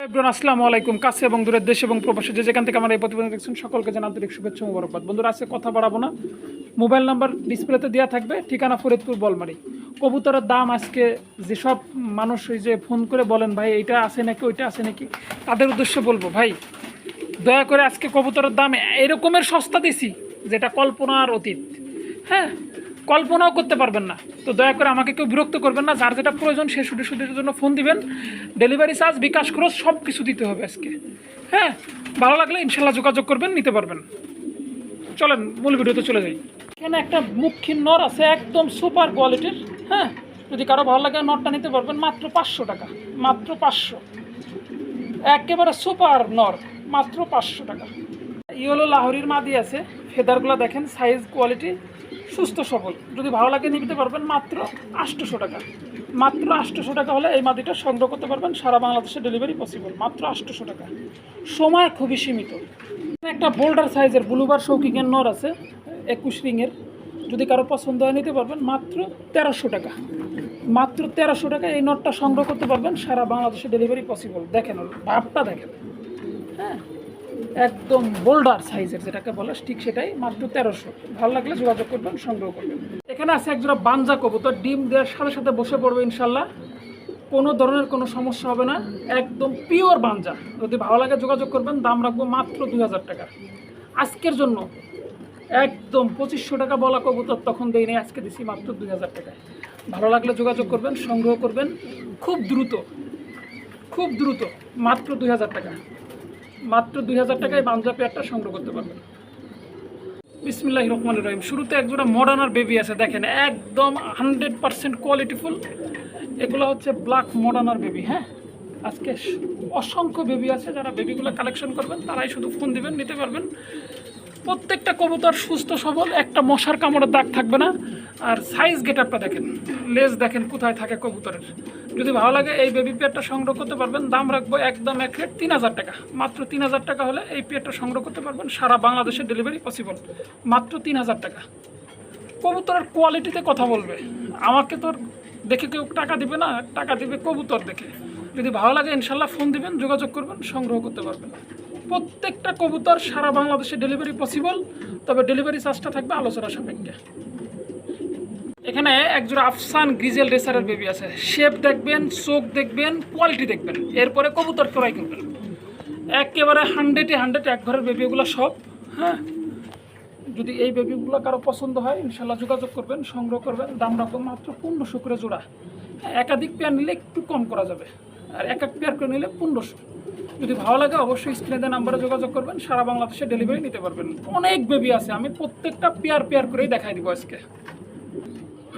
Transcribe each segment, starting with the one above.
আসসালামু আলাইকুম। কাছে এবং দূরের দেশ এবং প্রবাসী যে যেখান থেকে আমার এই প্রতিবেদন দেখছেন, সকলকে জানা আন্তরিক শুভেচ্ছা মুবারকবাদ। বন্ধুরা, আজকে কথা বাড়াবো না। মোবাইল নাম্বার ডিসপ্লেতে দেওয়া থাকবে, ঠিকানা ফরিদপুর, বলমারি। কবুতরের দাম আজকে যেসব মানুষ ওই যে ফোন করে বলেন, ভাই এইটা আছে নাকি, ওইটা আছে নাকি? তাদের উদ্দেশ্যে বলব, ভাই, দয়া করে আজকে কবুতরের দাম এরকমের সস্তা দিছি, যেটা কল্পনার অতীত। হ্যাঁ? কল্পনাও করতে পারবেন না। তো দয়া করে আমাকে কেউ বিরক্ত করবেন না, যার যেটা প্রয়োজন সে শুধু শুধুর জন্য ফোন দিবেন। ডেলিভারি চার্জ, বিকাশ খরচ সব কিছু দিতে হবে আজকে। হ্যাঁ ভালো লাগলে ইনশাল্লাহ যোগাযোগ করবেন, নিতে পারবেন। চলেন, মূল ভিডিওতে চলে যাই। এখানে একটা মুখিন নর আছে, একদম সুপার কোয়ালিটির। হ্যাঁ যদি কারও ভালো লাগে নরটা নিতে পারবেন, মাত্র পাঁচশো টাকা, মাত্র পাঁচশো। একেবারে সুপার নর, মাত্র পাঁচশো টাকা। ইয়েলো লাহোরির মাদি আছে, ফেদারগুলো দেখেন, সাইজ, কোয়ালিটি। সুস্থ সবল। যদি ভালো লাগে নিতে পারবেন মাত্র আটশোশো টাকা। মাত্র আটশোশো টাকা হলে এই মাদিটা সংগ্রহ করতে পারবেন, সারা বাংলাদেশে ডেলিভারি পসিবল মাত্র আটশোশো টাকা। সময় খুবই সীমিত। একটা বোল্ডার সাইজের ব্লুবার শৌকিংয়ের নর আছে, একুশ রিংয়ের। যদি কারও পছন্দ হয় নিতে পারবেন, মাত্র তেরোশো টাকা। মাত্র তেরোশো টাকা এই নটটা সংগ্রহ করতে পারবেন, সারা বাংলাদেশে ডেলিভারি পসিবল দেখেন, ভাবটা দেখেন। হ্যাঁ? একদম বোল্ডার সাইজের যেটাকে বলে, ঠিক সেটাই, মাত্র তেরোশো। ভালো লাগলে যোগাযোগ করবেন, সংগ্রহ করবেন। এখানে আছে একজোড়া বাঞ্জা কবুতর, ডিম দেওয়ার সাথে সাথে বসে পড়বে ইনশাল্লাহ। কোনো ধরনের কোনো সমস্যা হবে না, একদম পিওর বাঞ্জা। যদি ভালো লাগে যোগাযোগ করবেন, দাম রাখব মাত্র দুই হাজার টাকা। আজকের জন্য একদম পঁচিশশো টাকা বলা কবুতর, তখন দেই নাই, আজকে দিছি মাত্র দুই হাজার টাকায় ভালো লাগলে যোগাযোগ করবেন, সংগ্রহ করবেন, খুব দ্রুত খুব দ্রুত, মাত্র দুই হাজার টাকা। মাত্র দুই হাজার টাকায় বাঞ্জা পেয়ারটা সংগ্রহ করতে পারবেন বিসমিল্লাহ রহমান রহিম। শুরুতে একজোড়া মডার্নার বেবি আছে, দেখেন, একদম হান্ড্রেড পারসেন্ট কোয়ালিটিফুল এগুলো হচ্ছে ব্ল্যাক মডার্নার বেবি হ্যাঁ? আজকে অসংখ্য বেবি আছে, যারা বেবিগুলো কালেকশন করবেন, তারাই শুধু ফোন দিবেন, নিতে পারবেন। প্রত্যেকটা কবুতর সুস্থ, সবল, একটা মশার কামড়ের দাগ থাকবে না। আর সাইজ গেট আপটা দেখেন, লেজ দেখেন, কোথায় থাকে কবুতরের। যদি ভালো লাগে, এই বেবি পেয়ারটা সংগ্রহ করতে পারবেন। দাম রাখব একদম এক রেট তিন হাজার টাকা। মাত্র তিন হাজার টাকা হলে এই পেয়ারটা সংগ্রহ করতে পারবেন। সারা বাংলাদেশে ডেলিভারি পসিবল মাত্র তিন হাজার টাকা। কবুতরের কোয়ালিটিতে কথা বলবে। আমাকে তোর দেখে কেউ টাকা দিবে না, টাকা দিবে কবুতর দেখে। যদি ভালো লাগে, ইনশাল্লাহ ফোন দিবেন, যোগাযোগ করবেন, সংগ্রহ করতে পারবেন। প্রত্যেকটা কবুতর সারা বাংলাদেশে ডেলিভারি পসিবল তবে ডেলিভারি চার্জটা থাকবে আলোচনা সাপেক্ষে। এখানে একজোড়া আফসান গ্রিজেল রেসারের বেবি আছে। শেপ দেখবেন চোখ দেখবেন কোয়ালিটি দেখবেন। এরপরে কবুতর ক্রয় করবেন। একেবারে হান্ড্রেডে হান্ড্রেড এক ঘরের বেবিগুলো সব হ্যাঁ? যদি এই বেবিগুলো কারও পছন্দ হয় ইনশাল্লাহ যোগাযোগ করবেন সংগ্রহ করবেন। দাম রাখব মাত্র পনেরোশো করে জোড়া। হ্যাঁ, একাধিক পেয়ার নিলে একটু কম করা যাবে। আর এক এক পেয়ার করে নিলে পনেরোশো। যদি ভালো লাগে অবশ্যই স্ক্রিনে নাম্বারে যোগাযোগ করবেন সারা বাংলাদেশে ডেলিভারি নিতে পারবেন। অনেক বেবি আছে আমি প্রত্যেকটা পেয়ার পেয়ার করেই দেখাই দিব আজকে।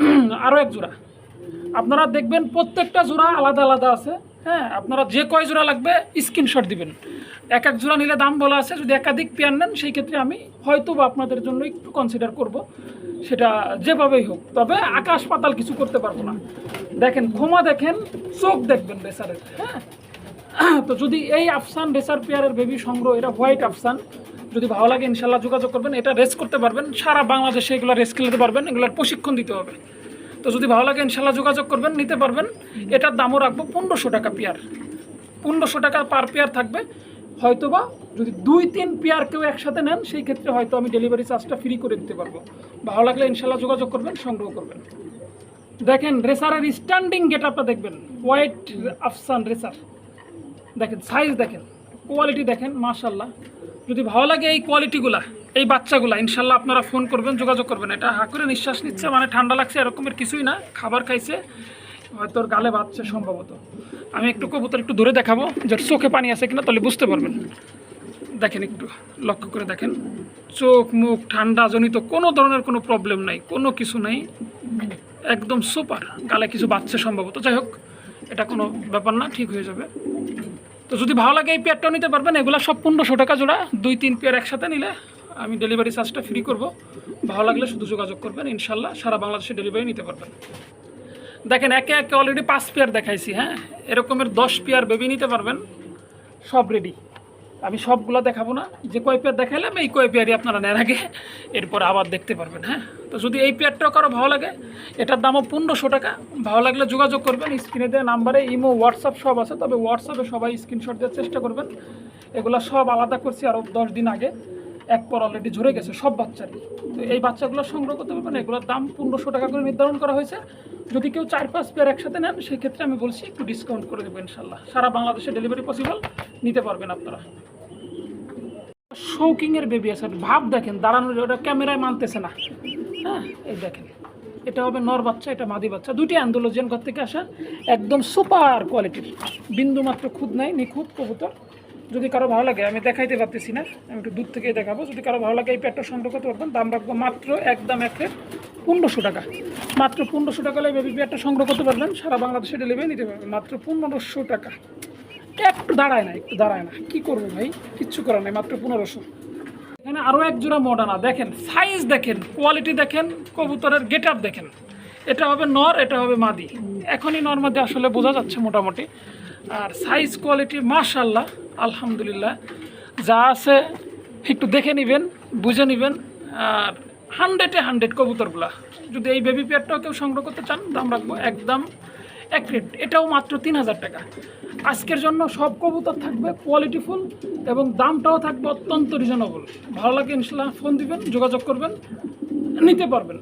আরও এক জোড়া। আপনারা দেখবেন প্রত্যেকটা জোড়া আলাদা আলাদা আছে। হ্যাঁ আপনারা যে কয় জোড়া লাগবে স্ক্রিনশট দিবেন। এক এক জোড়া নিলে দাম বলা আছে, যদি একাধিক পেয়ার নেন, সেই ক্ষেত্রে আমি হয়তো বা আপনাদের জন্য একটু কনসিডার করব। সেটা যেভাবেই হোক, তবে আকাশ পাতাল কিছু করতে পারব না। দেখেন ক্ষমা দেখেন, চোখ দেখবেন বেসারের হ্যাঁ? তো যদি এই আফসান বেসার পেয়ারের বেবি সংগ্রহ, এটা হোয়াইট আফসান যদি ভালো লাগে, ইনশাল্লাহ যোগাযোগ করবেন। এটা রেস করতে পারবেন। সারা বাংলাদেশে এগুলো রেস খেলতে পারবেন। এগুলোর প্রশিক্ষণ দিতে হবে। তো যদি ভালো লাগে, ইনশাল্লাহ যোগাযোগ করবেন, নিতে পারবেন। এটার দামও রাখব পনেরোশো টাকা পেয়ার পনেরোশো টাকা পার পেয়ার থাকবে। হয়তোবা যদি দুই, তিন পেয়ার কেউ একসাথে নেন, সেই ক্ষেত্রে হয়তো আমি ডেলিভারি চার্জটা ফ্রি করে দিতে পারব। ভালো লাগলে ইনশাল্লাহ যোগাযোগ করবেন, সংগ্রহ করবেন। দেখেন রেসারের স্ট্যান্ডিং গেট আপটা দেখবেন। হোয়াইট আফসান রেসার দেখেন সাইজ দেখেন। কোয়ালিটি দেখেন, মাশাল্লাহ। যদি ভালো লাগে এই কোয়ালিটিগুলা এই বাচ্চাগুলা, ইনশাল্লাহ আপনারা ফোন করবেন, যোগাযোগ করবেন। এটা হা করে নিঃশ্বাস নিচ্ছে মানে ঠান্ডা লাগছে, এরকমের কিছুই না। খাবার খাইছে, হয়তো গালে বাচ্চা সম্ভবত। আমি একটু কবুতর একটু ধরে দেখাবো যে চোখে পানি আছে কিনা, তাহলে বুঝতে পারবেন। দেখেন একটু, লক্ষ্য করে দেখেন। চোখ, মুখ, ঠান্ডা জনিত কোনো ধরনের কোনো প্রবলেম নাই, কোনো কিছু নাই। একদম সুপার গালে কিছু বাচ্চা সম্ভবত। যাই হোক, এটা কোনো ব্যাপার না, ঠিক হয়ে যাবে। তো যদি ভালো লাগে এই পেয়ারটাও নিতে পারবেন। এগুলো সব পনেরোশো টাকা জোড়া। দুই, তিন পেয়ার একসাথে নিলে আমি ডেলিভারি চার্জটা ফ্রি করব। ভালো লাগলে শুধু যোগাযোগ করবেন, ইনশাল্লাহ সারা বাংলাদেশে ডেলিভারি নিতে পারবেন। দেখেন, একে একে অলরেডি পাঁচ পেয়ার দেখাইছি হ্যাঁ? এরকমের দশ পেয়ার বেবি নিতে পারবেন। সব রেডি আমি সবগুলো দেখাবো না। যে কয় পেয়ার দেখাইলাম, এই কয় পেয়ারই আপনারা নেন আগে। এরপর আবার দেখতে পারবেন হ্যাঁ? তো যদি এই পেয়ারটাও কারও ভালো লাগে, এটার দামও পনেরোশো টাকা। ভালো লাগলে যোগাযোগ করবেন, স্ক্রিনে দেওয়া নাম্বারে ইমো, হোয়াটসঅ্যাপ সব আছে। তবে হোয়াটসঅ্যাপে সবাই স্ক্রিনশট দেওয়ার চেষ্টা করবেন। এগুলো সব আলাদা করছি আরও দশ দিন আগে। এক পর অলরেডি ঝরে গেছে, সব বাচ্চারই। তো এই বাচ্চাগুলো সংগ্রহ করতে পারবেন এগুলোর দাম পনেরোশো টাকা করে নির্ধারণ করা হয়েছে। যদি কেউ চার পাঁচ পেয়ার একসাথে নেন, সেক্ষেত্রে আমি বলছি একটু ডিসকাউন্ট করে দেবো ইনশাল্লাহ। সারা বাংলাদেশে ডেলিভারি পসিবল নিতে পারবেন আপনারা। শৌকিংয়ের বেবি আছে, ভাব দেখেন, দাঁড়ানোর ওটা ক্যামেরায় মানতেছে না। হ্যাঁ এই দেখেন, এটা হবে নর বাচ্চা, এটা মাদি বাচ্চা। দুটি আন্দোলন ঘর থেকে আসা, একদম সুপার কোয়ালিটির বিন্দু মাত্র খুদ নাই, নিখুঁত কবুতর। যদি কারও ভালো লাগে, আমি দেখাইতে পারতেছি না, আমি একটু দূর থেকেই দেখাবো। যদি কারও ভালো লাগে এই প্যাটটা সংগ্রহ করতে পারবেন, দাম রাখব মাত্র একদম এক রেট পনেরোশো টাকা। মাত্র পনেরোশো টাকা হলে বেবি সংগ্রহ করতে পারবেন, সারা বাংলাদেশে ডেলিভারি নিতে পারবেন, মাত্র পনেরোশো টাকা। একটু দাঁড়ায় না, একটু দাঁড়ায় না, কি করব ভাই? কিচ্ছু করার নাই, মাত্র পনেরোশো। এখানে আরও এক জোড়া মডানা দেখেন সাইজ দেখেন কোয়ালিটি দেখেন, কবুতরের গেট দেখেন। এটা হবে নর, এটা হবে মাদি। এখনই নর মাদি আসলে বোঝা যাচ্ছে মোটামুটি। আর সাইজ কোয়ালিটি মাশাল্লাহ আলহামদুলিল্লাহ। যা আছে একটু দেখে নেবেন, বুঝে নেবেন, আর হান্ড্রেডে হান্ড্রেড কবুতরগুলা। যদি এই বেবি পেয়ারটাও কেউ সংগ্রহ করতে চান, দাম রাখব একদম এক রেট এটাও মাত্র তিন হাজার টাকা। আজকের জন্য সব কবুতর থাকবে কোয়ালিটিফুল এবং দামটাও থাকবে অত্যন্ত রিজনেবল ভালো লাগে ইনশাল্লাহ ফোন দিবেন, যোগাযোগ করবেন, নিতে পারবেন।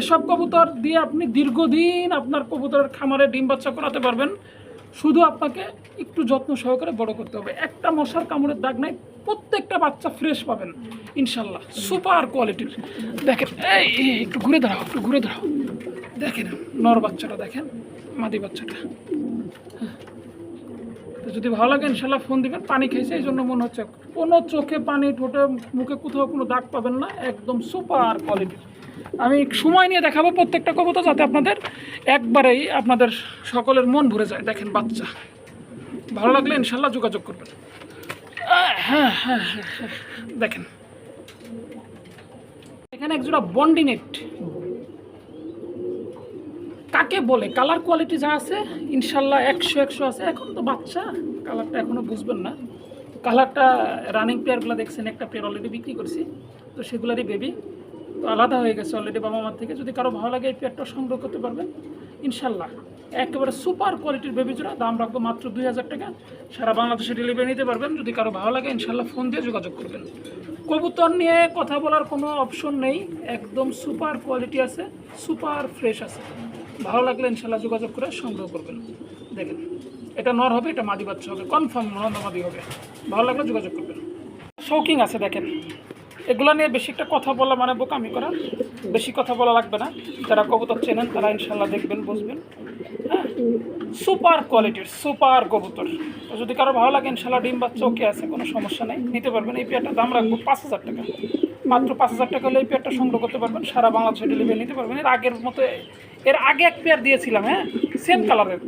এসব কবুতর দিয়ে আপনি দীর্ঘদিন আপনার কবুতরের খামারে ডিম বাচ্চা করাতে পারবেন। শুধু আপনাকে একটু যত্ন সহকারে বড় করতে হবে। একটা মশার কামড়ের দাগ নাই, প্রত্যেকটা বাচ্চা ফ্রেশ পাবেন, ইনশাল্লাহ। সুপার কোয়ালিটির। দেখেন, এই একটু ঘুরে দাঁড়াও, একটু ঘুরে দাঁড়াও। দেখেন, নর বাচ্চাটা দেখেন, মাদি বাচ্চাটা। তো যদি ভালো লাগে, ইনশাল্লাহ ফোন দিবেন, পানি খেয়েছে এই জন্য মনে হচ্ছে কোনো চোখে পানি ঠোঁটে মুখে কোথাও কোনো দাগ পাবেন না, একদম সুপার কোয়ালিটির। আমি সময় নিয়ে দেখাবো প্রত্যেকটা কবুতর যাতে আপনাদের একবারেই আপনাদের সকলের মন ভরে যায়। দেখেন বাচ্চা। ভালো লাগলে ইনশাল্লাহ যোগাযোগ করবেন। হ্যাঁ হ্যাঁ হ্যাঁ হ্যাঁ, দেখেন। এখানে একজোড়া বন্ডিনেট কাকে বলে? কালার কোয়ালিটি যা আছে ইনশাল্লাহ একশো একশো আছে। এখন তো বাচ্চা কালারটা এখনও বুঝবেন না। কালারটা রানিং পেয়ারগুলো দেখছেন একটা পেয়ার অলরেডি বিক্রি করছি। তো সেগুলারই বেবি তো আলাদা হয়ে গেছে অলরেডি বাবা মার থেকে। যদি কারও ভালো লাগে এই পেয়ারটা সংগ্রহ করতে পারবেন, ইনশাল্লাহ। একেবারে সুপার কোয়ালিটির বেবি জোড়া দাম রাখব মাত্র দুই হাজার টাকা। সারা বাংলাদেশে ডেলিভারি নিতে পারবেন। যদি কারও ভালো লাগে, ইনশাল্লাহ ফোন দিয়ে যোগাযোগ করবেন। কবুতর নিয়ে কথা বলার কোনো অপশন নেই। একদম সুপার কোয়ালিটি আছে সুপার ফ্রেশ আছে। ভালো লাগলে ইনশাল্লাহ যোগাযোগ করে সংগ্রহ করবেন। দেখেন, এটা নর হবে, এটা মাদি বাচ্চা হবে। কনফার্ম নর মাদি হবে। ভালো লাগলে যোগাযোগ করবেন। শৌকিং আছে, দেখেন। এগুলো নিয়ে বেশি একটা কথা বলা মানে বোকামি করা। বেশি কথা বলা লাগবে না। যারা কবুতর চেনেন, তারা ইনশাল্লাহ দেখবেন, বুঝবেন। হ্যাঁ? সুপার কোয়ালিটির, সুপার কবুতর। যদি কারও ভালো লাগে ইনশাল্লাহ ডিম বাচ্চা ওকে আছে, কোনো সমস্যা নেই। নিতে পারবেন। এই পেয়ারটার দাম রাখব পাঁচ হাজার টাকা। মাত্র পাঁচ হাজার টাকা হলে এই পেয়ারটা সংগ্রহ করতে পারবেন। সারা বাংলাদেশে ডেলিভারি নিতে পারবেন। এর আগের মতো, এর আগে এক পেয়ার দিয়েছিলাম হ্যাঁ? সেম কালারের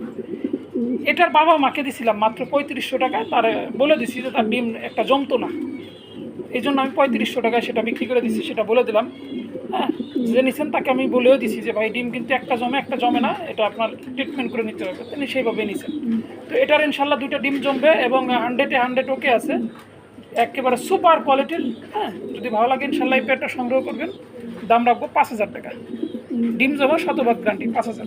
এটার বাবা মাকে দিছিলাম মাত্র পঁয়ত্রিশশো টাকায় তার বলে দিছি যে তার ডিম একটা জমতো না। এই জন্য আমি পঁয়ত্রিশশো টাকায় সেটা বিক্রি করে দিছি, সেটা বলে দিলাম। হ্যাঁ যে নিছেন তাকে আমি বলেও দিছি যে, ভাই, ডিম কিন্তু একটা জমে একটা জমে না, এটা আপনার ট্রিটমেন্ট করে নিতে হবে। তিনি সেইভাবে নিছেন। তো এটার ইনশাল্লাহ দুইটা ডিম জমবে এবং হান্ড্রেডে হান্ড্রেড ওকে আছে। একেবারে সুপার কোয়ালিটির হ্যাঁ যদি ভালো লাগে ইনশাল্লাহ এই পেয়ারটা সংগ্রহ করবেন। দাম রাখব পাঁচ হাজার টাকা। ডিম জমা শতভাগ গ্যারান্টি পাঁচ হাজার।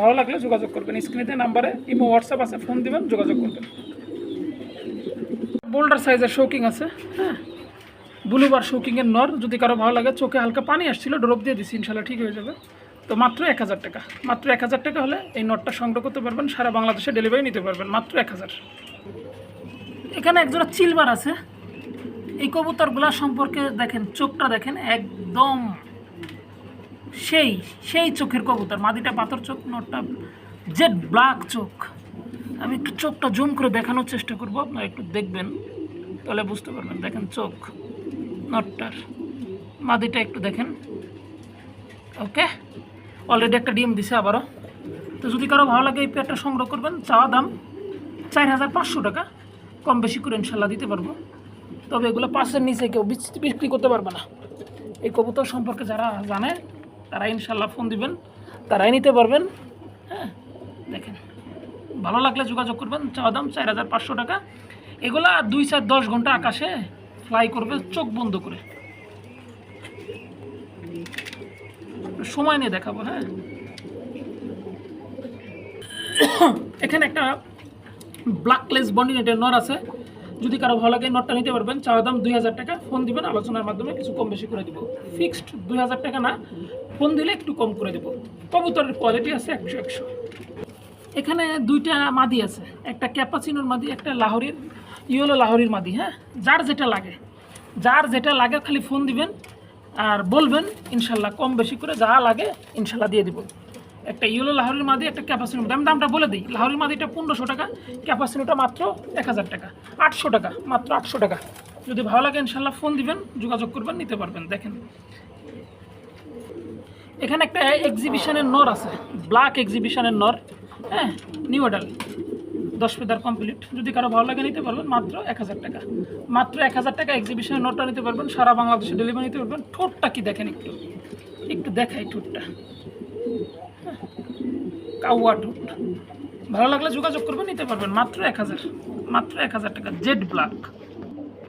ভালো লাগলে যোগাযোগ করবেন। স্ক্রিনে নাম্বারে, ইমো, হোয়াটসঅ্যাপ আছে, ফোন দিবেন, যোগাযোগ করবেন। বোল্ডার সাইজের শৌকিং আছে হ্যাঁ? ব্লুবার শৌকিংয়ের নর, যদি কারও ভালো লাগে, চোখে হালকা পানি আসছিল, ড্রপ দিয়ে দিছি ইনশাল্লাহ ঠিক হয়ে যাবে। তো মাত্র এক হাজার টাকা। মাত্র এক হাজার টাকা হলে এই নটটা সংগ্রহ করতে পারবেন, সারা বাংলাদেশে ডেলিভারি নিতে পারবেন, মাত্র এক হাজার। এখানে একজোড়া চিলবার আছে। এই কবুতরগুলা সম্পর্কে দেখেন, চোখটা দেখেন, একদম সেই সেই চোখের কবুতর, মাদিটা পাথর চোখ, নটটা জেড ব্ল্যাক চোখ। আমি একটু চোখটা জুম করে দেখানোর চেষ্টা করব। আপনারা একটু দেখবেন, তাহলে বুঝতে পারবেন। দেখেন চোখ, নটটার মাদিটা একটু দেখেন। ওকে? অলরেডি একটা ডিম দিছে আবারও। তো যদি কারও ভালো লাগে এই পেয়ারটা সংগ্রহ করবেন চাওয়া দাম চার হাজার পাঁচশো টাকা। কম বেশি করে ইনশাল্লাহ দিতে পারব। তবে এগুলো পাশের নিচে কেউ বিক্রি করতে পারবে না। এই কবুতর সম্পর্কে যারা জানে তারা ইনশাল্লাহ ফোন দিবেন, তারাই নিতে পারবেন। হ্যাঁ দেখেন। ভালো লাগলে যোগাযোগ করবেন, চাওয়া দাম চার হাজার পাঁচশো টাকা। এগুলা দুই চার দশ ঘণ্টা আকাশে ফ্লাই করবে চোখ বন্ধ করে। সময় নিয়ে দেখাবো হ্যাঁ। এখানে একটা ব্ল্যাকলেস বন্ডিনেটের নর আছে। যদি কারও ভালো লাগে নটটা নিতে পারবেন, চাওয়া দাম দুই হাজার টাকা। ফোন দিবেন, আলোচনার মাধ্যমে কিছু কম বেশি করে দিব। ফিক্সড দুই হাজার টাকা না, ফোন দিলে একটু কম করে দেবো। কবুতরের কোয়ালিটি আছে একশো একশো। এখানে দুইটা মাদি আছে। একটা ক্যাপাচিনোর মাদি, একটা লাহোরির, ইয়েলো লাহোরির মাদি হ্যাঁ? যার যেটা লাগে। যার যেটা লাগে খালি ফোন দিবেন আর বলবেন, ইনশাল্লাহ কম বেশি করে যা লাগে, ইনশাল্লাহ দিয়ে দিব। একটা ইয়েলো লাহোরির মাদি, একটা ক্যাপাসিনো আমি দামটা বলে দিই, লাহোরির মাদিটা পনেরোশো টাকা ক্যাপাসিনোটা মাত্র এক হাজার টাকা, আটশো টাকা, মাত্র আটশো টাকা। যদি ভালো লাগে, ইনশাল্লাহ ফোন দিবেন, যোগাযোগ করবেন, নিতে পারবেন, দেখেন। এখানে একটা এক্সিবিশনের নর আছে ব্ল্যাক এক্সিবিশনের নর। হ্যাঁ নিউ অর্ডার। দশ পেদার কমপ্লিট যদি কারও ভালো লাগে নিতে পারবেন মাত্র এক হাজার টাকা। মাত্র এক হাজার টাকা এক্সিবিশনের নোটটা নিতে পারবেন সারা বাংলাদেশে ডেলিভারি নিতে পারবেন। ঠোঁটটা কি দেখেন একটু? একটু দেখাই ঠোঁটটা। হ্যাঁ, কাউয়া ঠোঁট। ভালো লাগলে যোগাযোগ করবেন নিতে পারবেন। মাত্র এক হাজার। মাত্র এক হাজার টাকা। জেড ব্ল্যাক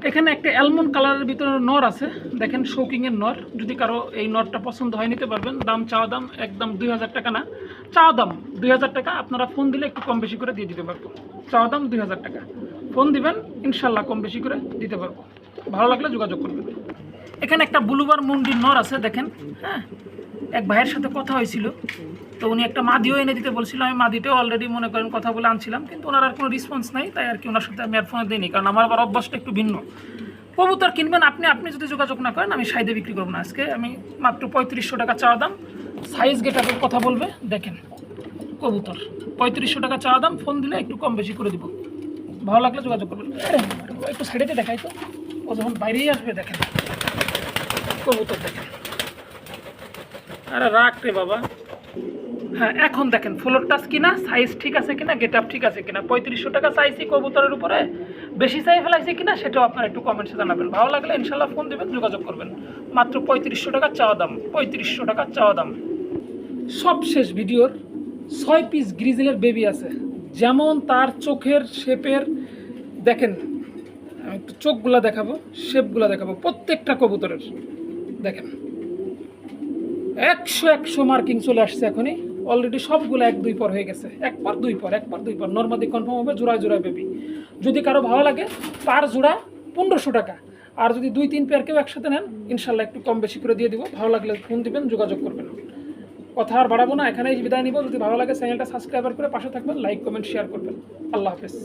এখানে একটা অ্যালমন্ড কালারের ভিতরে নর আছে। দেখেন শৌকিংয়ের নর। যদি কারও এই নরটা পছন্দ হয়, নিতে পারবেন। দাম চাওয়া দাম একদম দুই হাজার টাকা না। চাওয়া দাম দুই হাজার টাকা। আপনারা ফোন দিলে একটু কম বেশি করে দিয়ে দিতে পারব। চাওয়া দাম দুই হাজার টাকা। ফোন দিবেন, ইনশাল্লাহ কম বেশি করে দিতে পারব। ভালো লাগলে যোগাযোগ করবেন। এখানে একটা বুলুবার মুন্ডির নর আছে, দেখেন। হ্যাঁ এক ভাইয়ের সাথে কথা হয়েছিল। তো উনি একটা মাদিও এনে দিতে বলছিল, আমি মাদিটাও অলরেডি মনে করেন কথা বলে আনছিলাম, কিন্তু ওনার আর কোনো রেসপন্স নাই, তাই আর কি ওনার সাথে আমি আর ফোনে দিইনি, কারণ আমার আবার অভ্যাসটা একটু ভিন্ন। কবুতর কিনবেন আপনি আপনি যদি যোগাযোগ না করেন, আমি সাইডে বিক্রি করব না। আজকে আমি মাত্র পঁয়ত্রিশশো টাকা চাওয়া দাম সাইজ গেটাপের কথা বলবে, দেখেন, কবুতর। পঁয়ত্রিশশো টাকা চাওয়া দাম ফোন দিলে একটু কম বেশি করে দিব। ভালো লাগলে যোগাযোগ করবেন। একটু সাইডে দেখাই তো, ও যখন বাইরেই আসবে, দেখেন, কবুতর দেখেন। আরে রাখ রে বাবা। হ্যাঁ এখন দেখেন ফ্লোর টাচ কিনা সাইজ ঠিক আছে কিনা গেট আপ ঠিক আছে কিনা, পঁয়ত্রিশশো টাকা চাইছি কবুতরের উপরে, বেশি চাই ফেলাইছে কিনা, সেটাও আপনারা একটু কমেন্টসে জানাবেন। ভালো লাগলে ইনশাল্লাহ ফোন দেবেন, যোগাযোগ করবেন। মাত্র পঁয়ত্রিশশো টাকা চাওয়া দাম, পঁয়ত্রিশশো টাকা চাওয়া দাম। সব শেষ ভিডিওর ছয় পিস গ্রিজেলের বেবি আছে। যেমন তার চোখের শেপের দেখেন, আমি একটু চোখগুলা দেখাবো শেপগুলা দেখাবো, প্রত্যেকটা কবুতরের। দেখেন, একশো একশো মার্কিং চলে আসছে এখনই। অলরেডি সবগুলো এক দুই পর হয়ে গেছে। একবার দুই পর একবার দুই পর। নর্মাদি কনফার্ম হবে, জোড়ায় জোড়ায় বেবি যদি কারও ভালো লাগে পার জোড়া পনেরোশো টাকা। আর যদি দুই, তিন পেয়ার কেউ একসাথে নেন, ইনশাল্লাহ একটু কম বেশি করে দিয়ে দিব। ভালো লাগলে ফোন দিবেন, যোগাযোগ করবেন। কথা আর বাড়াবো না, এখানেই বিদায় নিব। যদি ভালো লাগে চ্যানেলটা সাবস্ক্রাইবার করে পাশে থাকবেন লাইক কমেন্ট শেয়ার করবেন। আল্লাহ হাফেজ।